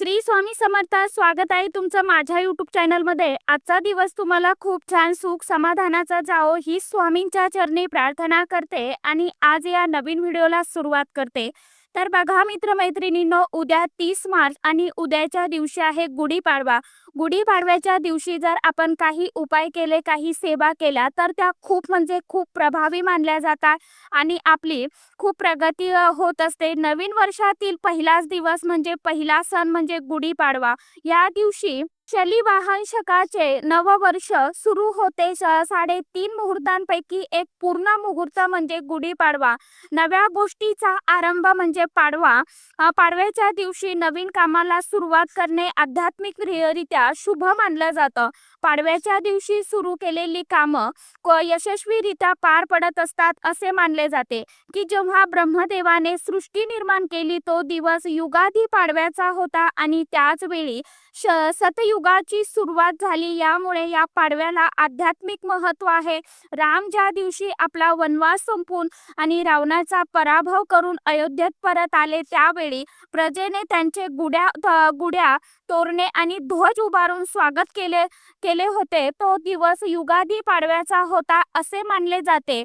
श्री स्वामी समर्थ स्वागत आहे तुमचं माझ्या युट्यूब चॅनलमध्ये आजचा दिवस तुम्हाला खूप छान सुख समाधानाचा जाओ ही स्वामींच्या चरणी प्रार्थना करते आणि आज या नवीन व्हिडिओला सुरुवात करते. तर बघा मित्रमैत्रिणींनो उद्या तीस मार्च आणि उद्याच्या दिवशी आहे गुढीपाडवा. गुढीपाडव्याच्या दिवशी जर आपण काही उपाय केले काही सेवा केल्या तर त्या खूप म्हणजे खूप प्रभावी मानल्या जातात आणि आपली खूप प्रगती होत असते. नवीन वर्षातील पहिलाच दिवस म्हणजे पहिला सण म्हणजे गुढीपाडवा या दिवशी शलिवाहन शकाचे नववर्ष सुरू होते. साडेतीन मुहूर्तांपैकी एक पूर्ण मुहूर्त म्हणजे गुढीपाडवा नव्या गोष्टीचा आरंभ म्हणजे पाडवा. पाडव्याच्या दिवशी नवीन कामाला सुरुवात करणे आध्यात्मिक रि- रित्या शुभ मानलं जातं. पाडव्याच्या दिवशी सुरू केलेली कामं यशस्वीरित्या पार पडत असतात असे मानले जाते. की जेव्हा ब्रह्मदेवाने सृष्टी निर्माण केली तो दिवस युगाधी पाडव्याचा होता आणि त्याच वेळी सतयुगाची सुरुवात झाली. यामुळे या पाडव्याला आध्यात्मिक महत्त्व आहे. राम ज्या दिवशी आपला वनवास संपून आणि रावणाचा पराभव करून अयोध्येत परत आले त्यावेळी प्रजेने त्यांचे गुड्या गुड्या तोरणे आणि ध्वज उभारून स्वागत केले केले होते. तो दिवस युगादी पाडव्याचा होता असे मानले जाते.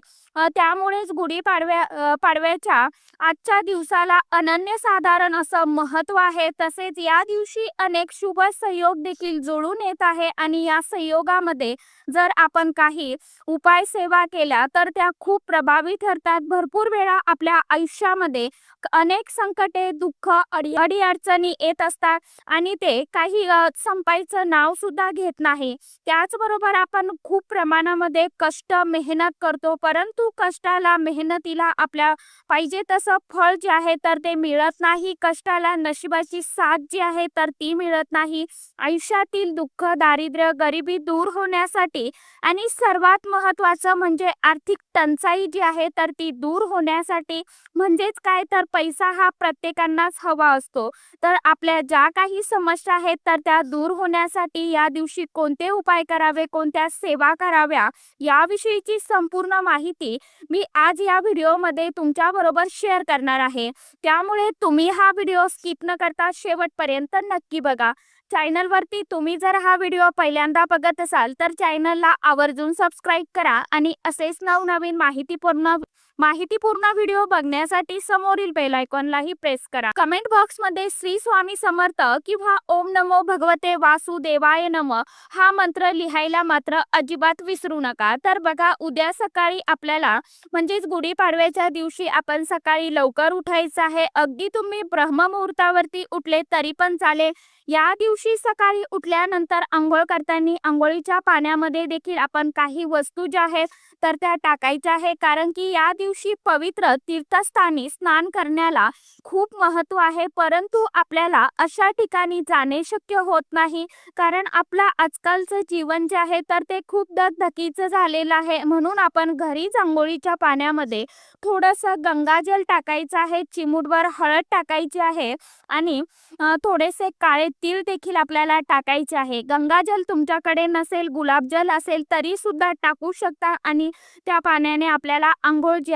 त्यामुळेच गुढी पाडव्या पाडव्याच्या आजच्या दिवसाला अनन्यसाधारण असं महत्त्व आहे. तसेच या दिवशी अनेक शुभ संयोग देखील जुळून येत आहे आणि या संयोगामध्ये जर आपण काही उपाय सेवा केल्या तर त्या खूप प्रभावी ठरतात. भरपूर वेळा आपल्या आयुष्यामध्ये अनेक संकटे दुःख अडी अडीअडचणी येत असतात आणि ते काही संपायचं नाव सुद्धा घेत नाही. त्याचबरोबर आपण खूप प्रमाणामध्ये कष्ट मेहनत करतो परंतु कष्टाला मेहनतीला आपल्या पाहिजे तसं फळ जे आहे तर ते मिळत नाही. कष्टाला नशिबाची साथ जी आहे तर ती मिळत नाही. आयुष्यातील दुःख दारिद्र्य गरिबी दूर होण्यासाठी आणि सर्वात महत्त्वाचं म्हणजे आर्थिक टंचाई जी आहे तर ती दूर होण्यासाठी म्हणजेच काय तर पैसा हा प्रत्येकांनाच हवा असतो. तर आपल्या ज्या काही समस्या आहेत तर त्या दूर होण्यासाठी या दिवशी कोणते उपाय करावे कोणत्या सेवा कराव्या याविषयीची संपूर्ण माहिती मी आज या व्हिडिओमध्ये तुमच्या बरोबर शेअर करणार आहे. त्यामुळे तुम्ही हा व्हिडिओ स्किप न करता शेवटपर्यंत नक्की बघा. चॅनलवरती तुम्ही जर हा व्हिडिओ पहिल्यांदा बघत असाल तर चॅनलला आवर्जून सबस्क्राईब करा आणि असेच नवनवीन माहितीपूर्ण माहितीपूर्ण व्हिडिओ बघण्यासाठी समोरील बेल आयकॉनलाही प्रेस करा. कमेंट बॉक्समध्ये श्री स्वामी समर्थ किंवा ओम नमो भगवते वासुदेवाय नम हा मंत्र लिहायला मात्र अजिबात विसरू नका. तर बघा उद्या सकाळी आपल्याला म्हणजेच गुढीपाडव्याच्या दिवशी आपण सकाळी लवकर उठायचं आहे. अगदी तुम्ही ब्रह्ममुहूर्तावरती उठले तरी पण चालेल. या दिवशी सकाळी उठल्यानंतर आंघोळ करताना आंघोळीच्या पाण्यामध्ये देखील आपण काही वस्तू ज्या आहेत तर त्या टाकायच्या आहे कारण की या दिवशी पवित्र तीर्थस्थानी स्नान करण्याला खूप महत्त्व आहे. परंतु आपल्याला अशा ठिकाणी जाणे शक्य होत नाही. कारण आपलं आजकालचं जीवन जे आहे तर ते खूप धकधकीचं झालेलं आहे. म्हणून आपण घरीच आंघोळीच्या पाण्यामध्ये थोडंसं गंगाजल टाकायचं आहे. चिमूटभर हळद टाकायची आहे. आणि थोडेसे काळे तीळ देखील आपल्याला टाकायचे आहे. गंगाजल तुमच्याकडे नसेल गुलाबजल असेल तरी सुद्धा टाकू शकता. आणि त्या पाण्याने आपल्याला आंघोळ जी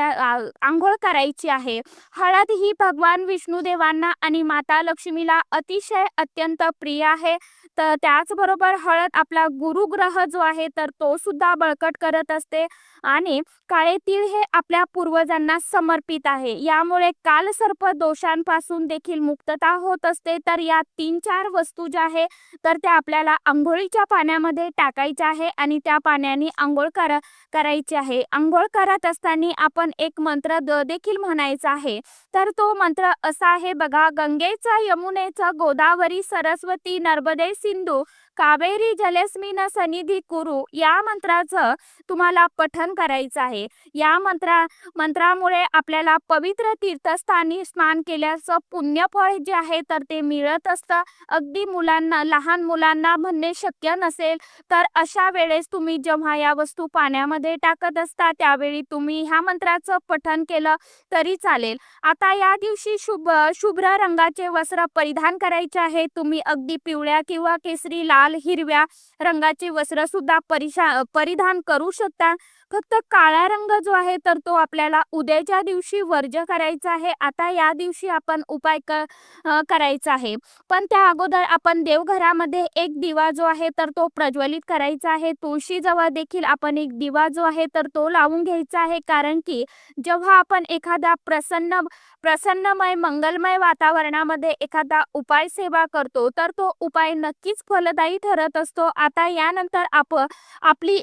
आंघोळ करायची आहे. हळद ही भगवान विष्णू देवांना आणि माता लक्ष्मीला अतिशय अत्यंत प्रिय आहे. तर त्याचबरोबर हळद आपला गुरुग्रह जो आहे तर तो सुद्धा बळकट करत असते. आणि काळे तीळ हे आपल्या पूर्वजांना समर्पित आहे. यामुळे कालसर्प दोषांपासून देखील मुक्तता होत असते. तर या तीन चार वस्तू ज्या आहे तर त्या आपल्याला आंघोळीच्या पाण्यामध्ये टाकायच्या आहे आणि त्या पाण्याने आंघोळ करा करायची आहे. आंघोळ करत असताना आपण एक मंत्र द देखील म्हणायचा आहे. तर तो मंत्र असा आहे बघा गंगेचा यमुनेचा गोदावरी सरस्वती नर्मदे सिंधू कावेरी जलस्मिन सनिधी कुरु या मंत्राचं तुम्हाला पठन करायचं आहे. या मंत्रा मंत्रामुळे आपल्याला पवित्र तीर्थस्थानी स्नान केल्याचं पुण्यफळ जे आहे तर ते मिळत असतं. अगदी मुलांना लहान मुलांना म्हणणे शक्य नसेल तर अशा वेळेस तुम्ही जेव्हा या वस्तू पाण्यामध्ये टाकत असता त्यावेळी तुम्ही ह्या मंत्राचं पठन केलं तरी चालेल. आता या दिवशी शुभ शुभ्र रंगाचे वस्त्र परिधान करायचे आहे. तुम्ही अगदी पिवळ्या किंवा केसरी लाल हिरव्या रंगाचे वस्त्र सुद्धा परिधान करू शकता. फक्त काळा रंग जो आहे तर तो आपल्याला उद्याच्या दिवशी वर्ज्य करायचा आहे. आता या दिवशी आपण उपाय करायचा आहे. पण त्या अगोदर आपण देवघरामध्ये एक दिवा जो आहे तर तो प्रज्वलित करायचा आहे. तुळशीजवळ देखील आपण एक दिवा जो आहे तर तो लावून घ्यायचा आहे. कारण की जेव्हा आपण एखादा प्रसन्न प्रसन्नमय मंगलमय वातावरणामध्ये एखादा उपाय सेवा करतो तर तो उपाय नक्कीच फलदायी ठरत असतो. आता यानंतर आप आपली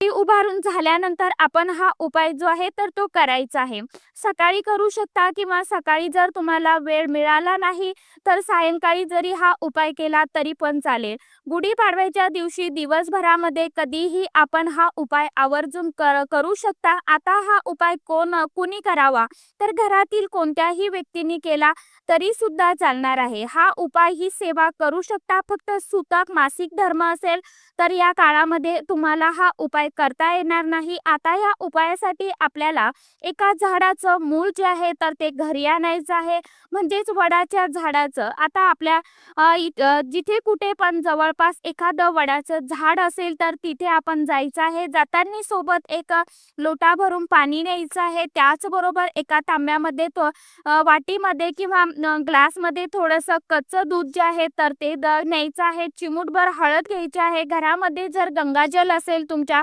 ती उभारून झाल्यानंतर आपण हा उपाय जो आहे तर तो करायचा आहे. सकाळी करू शकता किंवा सकाळी जर तुम्हाला वेळ मिळाला नाही तर सायंकाळी जरी हा उपाय केला तरी पण चालेल. गुढीपाडव्याच्या दिवशी दिवसभरामध्ये कधीही आपण हा उपाय आवर्जून कर करू शकता. आता हा उपाय कोण कुणी करावा? तर घरातील कोणत्याही व्यक्तीने केला तरी सुद्धा चालणार आहे. हा उपाय ही सेवा करू शकता. फक्त सुतक मासिक धर्म असेल तर या काळामध्ये तुम्हाला हा उपाय करता येणार नाही. आता या उपायासाठी आपल्याला एका झाडाचं मूळ जे आहे तर ते घरी आणायचं आहे. म्हणजेच वडाच्या झाडाचं. आता आपल्या जिथे कुठे पण जवळपास एखादं वडाचं झाड असेल तर तिथे आपण जायचं आहे. जाताना सोबत एक लोटा भरून पाणी न्यायचं आहे. त्याचबरोबर एका तांब्यामध्ये तो वाटीमध्ये किंवा ग्लासमध्ये थोडंसं कच्चं दूध जे आहे तर ते द न्यायचं आहे. चिमूटभर हळद घ्यायची आहे. घरामध्ये जर गंगाजल असेल तुमच्या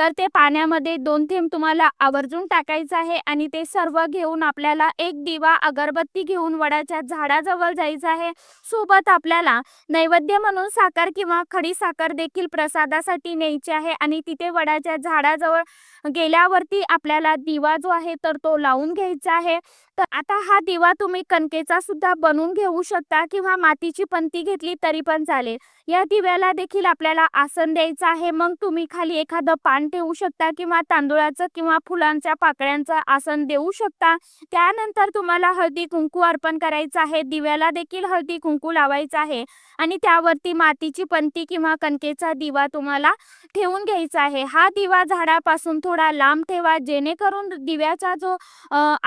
तर ते पाण्यामध्ये दोन थेंब तुम्हाला आवर्जून टाकायचं आहे आणि ते सर्व घेऊन आपल्याला एक दिवा अगरबत्ती घेऊन वडाच्या झाडाजवळ जायचं आहे. सोबत आपल्याला नैवेद्य म्हणून साखर किंवा खडी साखर देखील प्रसादासाठी न्यायची आहे आणि तिथे वडाच्या झाडाजवळ गेल्यावरती आपल्याला दिवा जो आहे तर तो लावून घ्यायचा आहे. तर आता हा दिवा तुम्ही कणकेचा सुद्धा बनवून घेऊ शकता किंवा मातीची पंती घेतली तरी पण चालेल. या दिव्याला देखील आपल्याला आसन द्यायचं आहे. मग तुम्ही खाली एखादं पान ठेवू शकता किंवा तांदुळाचं किंवा फुलांच्या पाकळ्यांचं आसन देऊ शकता. त्यानंतर तुम्हाला हळदी कुंकू अर्पण करायचं आहे. दिव्याला देखील हळदी कुंकू लावायचं आहे. आणि त्यावरती मातीची पंती किंवा कणकेचा दिवा तुम्हाला ठेवून घ्यायचा आहे. हा दिवा झाडापासून थोडा लांब ठेवा. जेणेकरून दिव्याचा जो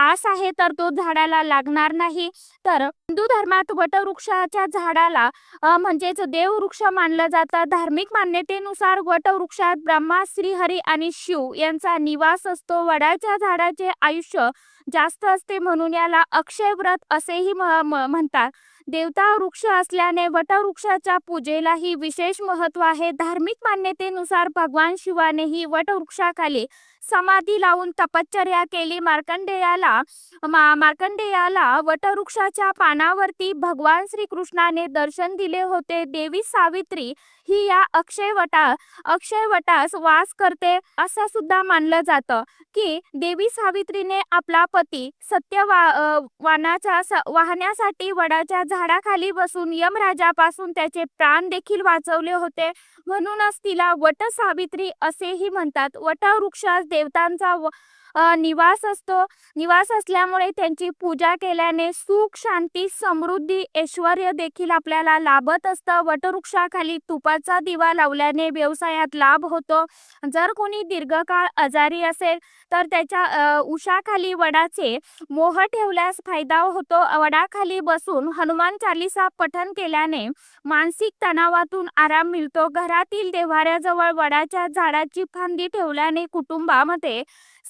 आस आहे तर तो झाडाला लागणार नाही. तर हिंदू धर्मात वटवृक्षाच्या झाडाला अ, म्हणजेच देववृक्ष मानलं जातं. धार्मिक मान्यतेनुसार वटवृक्षात ब्रह्मा श्री हरी आणि शिव यांचा निवास असतो. वडाच्या झाडाचे आयुष्य जास्त असते म्हणून याला अक्षय व्रत असेही म्हणतात. देवता वृक्ष असल्याने वटवृक्षाच्या पूजेलाही विशेष महत्त्व आहे. धार्मिक मान्यतेनुसार भगवान शिवानेही वटवृक्षाखाली समाधी लावून तपश्चर्या केली. मार्कंडेयाला मा मार्कंडेयाला वटवृक्षाच्या पानावरती भगवान श्रीकृष्णाने दर्शन दिले होते. देवी सावित्री ही या अक्षय वटा अक्षय वटास वास करते असं सुद्धा मानलं जातं की देवी सावित्रीने आपला पती सत्यवा वा स- वाहण्यासाठी वडाच्या झाडाखाली बसून यमराजापासून त्याचे प्राण देखील वाचवले होते. म्हणूनच तिला वट सावित्री असेही म्हणतात. वटवृक्षास देवतांचा व- निवास असतो. निवास असल्यामुळे त्यांची पूजा केल्याने सुख शांती समृद्धी ऐश्वर देखील आपल्याला लाभत असतं. वटवृक्षाखाली तुपाचा दिवा लावल्याने व्यवसायात लाभ होतो. जर कोणी दीर्घकाळ आजारी असेल तर त्याच्या उषाखाली उशाखाली वडाचे मोह ठेवल्यास फायदा होतो. वडाखाली बसून हनुमान चालिसा पठन केल्याने मानसिक तणावातून आराम मिळतो. घरातील देवाऱ्याजवळ वडाच्या झाडाची फांदी ठेवल्याने कुटुंबामध्ये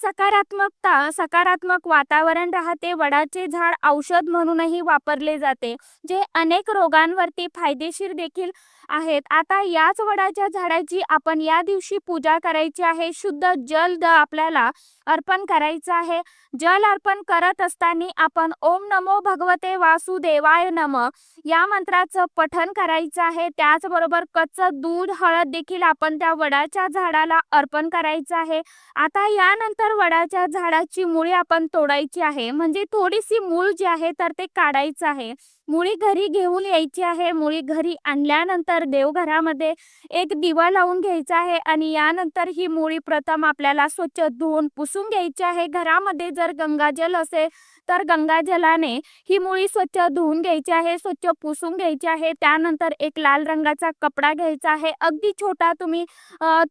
सकारात्मकता सकारात्मक वातावरण राहते. वडाचे झाड औषध म्हणूनही वापरले जाते जे अनेक रोगांवरती फायदेशीर देखील आहेत. आता याच वडाच्या झाडाची आपण या दिवशी पूजा करायची आहे. शुद्ध जल द आपल्याला अर्पण करायचं आहे. जल अर्पण करत असताना आपण ओम नमो भगवते वासुदेवाय नम या मंत्राचं पठन करायचं आहे. त्याचबरोबर कच्चं दूध हळद देखील आपण त्या वडाच्या झाडाला अर्पण करायचं आहे. आता यानंतर वडाच्या झाडाची मुळी आपण तोडायची आहे. म्हणजे थोडीशी मूळ जी आहे तर ते काढायचं आहे. मुळी घरी घेऊन यायची आहे. मुळी घरी आणल्यानंतर देवघरामध्ये एक दिवा लावून घ्यायचा आहे आणि यानंतर ही मुळी प्रथम आपल्याला स्वच्छ धुवून पुसून घ्यायची आहे. घरामध्ये जर गंगाजल असेल तर गंगाजलाने ही मुळी स्वच्छ धुवून घ्यायची आहे स्वच्छ पुसून घ्यायची आहे. त्यानंतर एक लाल रंगाचा कपडा घ्यायचा आहे. अगदी छोटा तुम्ही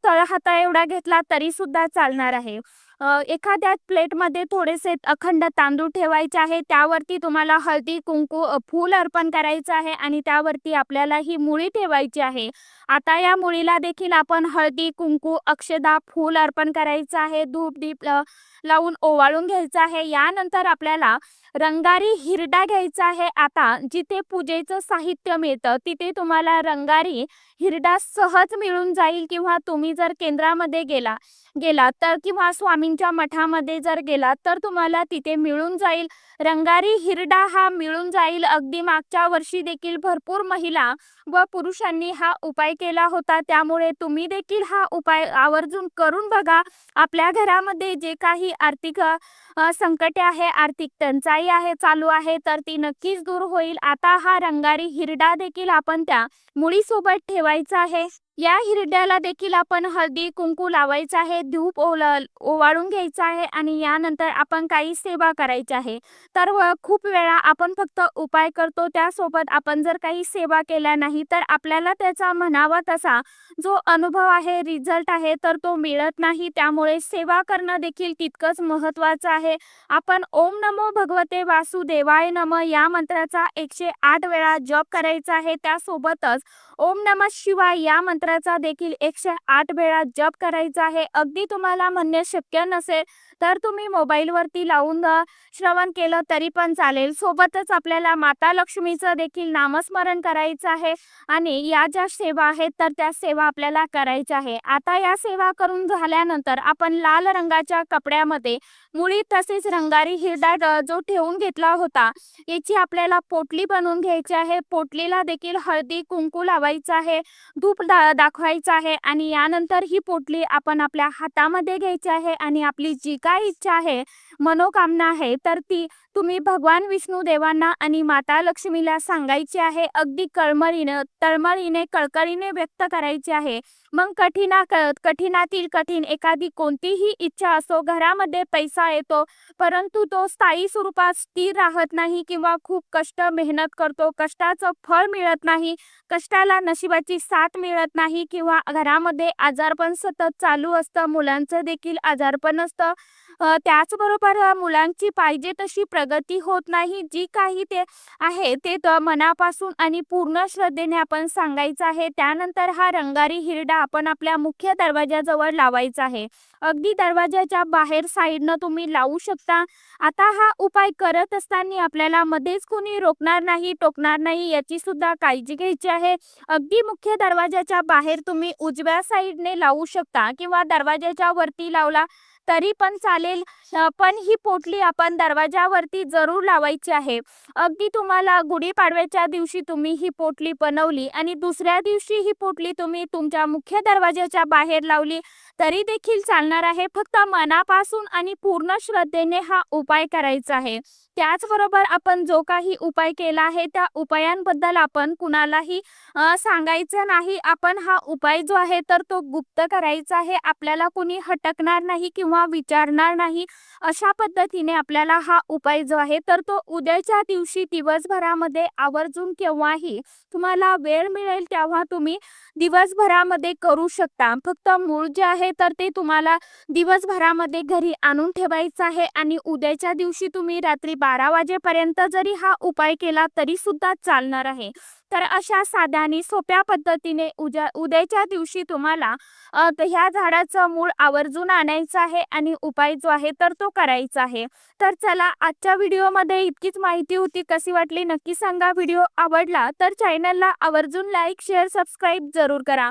तळहाता एवढा घेतला तरी सुद्धा चालणार आहे. एखाद्या प्लेटमध्ये थोडेसे अखंड तांदूळ ठेवायचे आहे त्यावरती तुम्हाला हळदी कुंकू फूल अर्पण करायचं आहे आणि त्यावरती आपल्याला ही मुळी ठेवायची आहे. आता या मुळीला देखील आपण हळदी कुंकू अक्षदा फूल अर्पण करायचं आहे धूप दीप लावून ओवाळून घ्यायचं आहे. यानंतर आपल्याला रंगारी हिरडा घ्यायचा आहे. आता जिथे पूजेचं साहित्य मिळतं तिथे तुम्हाला रंगारी हिरडा सहज मिळून जाईल किंवा तुम्ही जर केंद्रामध्ये गेला गेला तर किंवा स्वामींच्या मठामध्ये जर गेला तर तुम्हाला तिथे मिळून जाईल. रंगारी हिरडा हा मिळून जाईल. अगदी मागच्या वर्षी देखील भरपूर महिला व पुरुषांनी हा उपाय केला होता. त्यामुळे तुम्ही देखील हा उपाय आवर्जून करून बघा. आपल्या घरामध्ये जे काही आर्थिक संकटे आहे आर्थिक टंचाई आहे चालू आहे तर ती नक्कीच दूर होईल. आता हा रंगारी हिरडा देखील आपण त्या मुळीसोबत ठेवायचा आहे. या हिरड्याला देखील आपण हळदी कुंकू लावायचं आहे धूप ओल ओवाळून घ्यायचं आहे आणि यानंतर आपण काही सेवा करायची आहे. तर खूप वेळा आपण फक्त उपाय करतो त्यासोबत आपण जर काही सेवा केल्या नाही तर आपल्याला त्याचा म्हणावा तसा जो अनुभव आहे रिझल्ट आहे तर तो मिळत नाही. त्यामुळे सेवा करणं देखील तितकंच महत्त्वाचं आहे. आपण ओम नमो भगवते वासुदेवाय नम या मंत्राचा एकशे आठ वेळा जप करायचा आहे. त्यासोबतच ओम नम शिवाय या मंत्राचा देखील एकशे आठ वेळा जप करायचा आहे. अगदी तुम्हाला म्हणणे शक्य नसेल तर तुम्ही मोबाईलवरती लावून श्रवण केलं तरी पण चालेल. सोबतच आपल्याला माता लक्ष्मीचं देखील नामस्मरण करायचं आहे आणि या ज्या सेवा आहेत तर त्या सेवा आपल्याला करायच्या आहे. आता या सेवा करून झाल्यानंतर आपण लाल रंगाच्या कपड्यामध्ये मुळी तसेच रंगारी हिरडा जो ठेवून घेतला होता याची आपल्याला पोटली बनवून घ्यायची आहे. पोटलीला देखील हळदी कुंकू लावायचं आहे धूप दा दाखवायचं आहे आणि यानंतर ही पोटली आपण आपल्या हातामध्ये घ्यायची आहे आणि आपली जी काय इच्छा आहे मनोकामना आहे तर ती तुम्ही भगवान विष्णू देवांना आणि माता लक्ष्मीला सांगायची आहे. अगदी कळमळीनं तळमळीने कळकळीने व्यक्त करायची आहे. मग कठीणा कठीणातील कठीण एखादी कोणतीही इच्छा असो घरामध्ये पैसा येतो परंतु तो स्थायी स्वरूपात स्थिर राहत नाही किंवा खूप कष्ट मेहनत करतो कष्टाचं फळ मिळत नाही कष्टाला नशिबाची साथ मिळत नाही किंवा घरामध्ये आजारपण सतत चालू असतं मुलांचं देखील आजारपण असतं त्याचबरोबर मुलांची पाहिजे तशी प्रगती होत नाही. जी काही ते आहे ते मनापासून आणि पूर्ण श्रद्धेने आपण सांगायचं आहे. त्यानंतर हा रंगारी हिरडा आपण आपल्या मुख्य दरवाजाजवळ लावायचा आहे. अगदी दरवाजाच्या बाहेर साईडनं तुम्ही लावू शकता. आता हा उपाय करत असताना आपल्याला मध्येच कोणी रोखणार नाही टोकणार नाही याची सुद्धा काळजी घ्यायची आहे. अगदी मुख्य दरवाजाच्या बाहेर तुम्ही उजव्या साईडने लावू शकता किंवा दरवाजाच्या वरती लावला तरी पण चालेल. पण ही पोटली आपण दरवाजावरती जरूर लावायची आहे. अगदी तुम्हाला गुढीपाडव्याच्या दिवशी तुम्ही ही पोटली बनवली आणि दुसऱ्या दिवशी ही पोटली तुम्ही तुमच्या मुख्य दरवाजाच्या बाहेर लावली. तरी देखील चालणार आहे. फक्त मनापासून आणि पूर्ण श्रद्धेने हा उपाय करायचा आहे. त्याचबरोबर आपण जो काही उपाय केला आहे त्या उपायांबद्दल आपण कुणालाही सांगायचं नाही. आपण हा उपाय जो आहे तर तो गुप्त करायचा आहे. आपल्याला कोणी हटकणार नाही किंवा विचारणार नाही. अशा पद्धतीने आपल्याला हा उपाय जो आहे तर तो उद्याच्या दिवशी दिवसभरामध्ये आवर्जून केव्हाही तुम्हाला वेळ मिळेल तेव्हा तुम्ही दिवसभरामध्ये करू शकता. फक्त मूळ जे आहे तर ते तुम्हाला दिवसभरामध्ये घरी आणून ठेवायचं आहे आणि उद्याच्या दिवशी तुम्ही रात्री बारा वाजेपर्यंत जरी हा उपाय केला तरी सुद्धा चालणार आहे. तर अशा साध्या आणि सोप्या पद्धतीने उद्या उद्याच्या दिवशी तुम्हाला ह्या झाडाचं मूळ आवर्जून आणायचं आहे आणि उपाय जो आहे तर तो करायचा आहे. तर चला आजच्या व्हिडिओमध्ये इतकीच माहिती होती. कशी वाटली नक्की सांगा. व्हिडिओ आवडला तर चॅनलला आवर्जून लाईक शेअर सबस्क्राईब जरूर करा.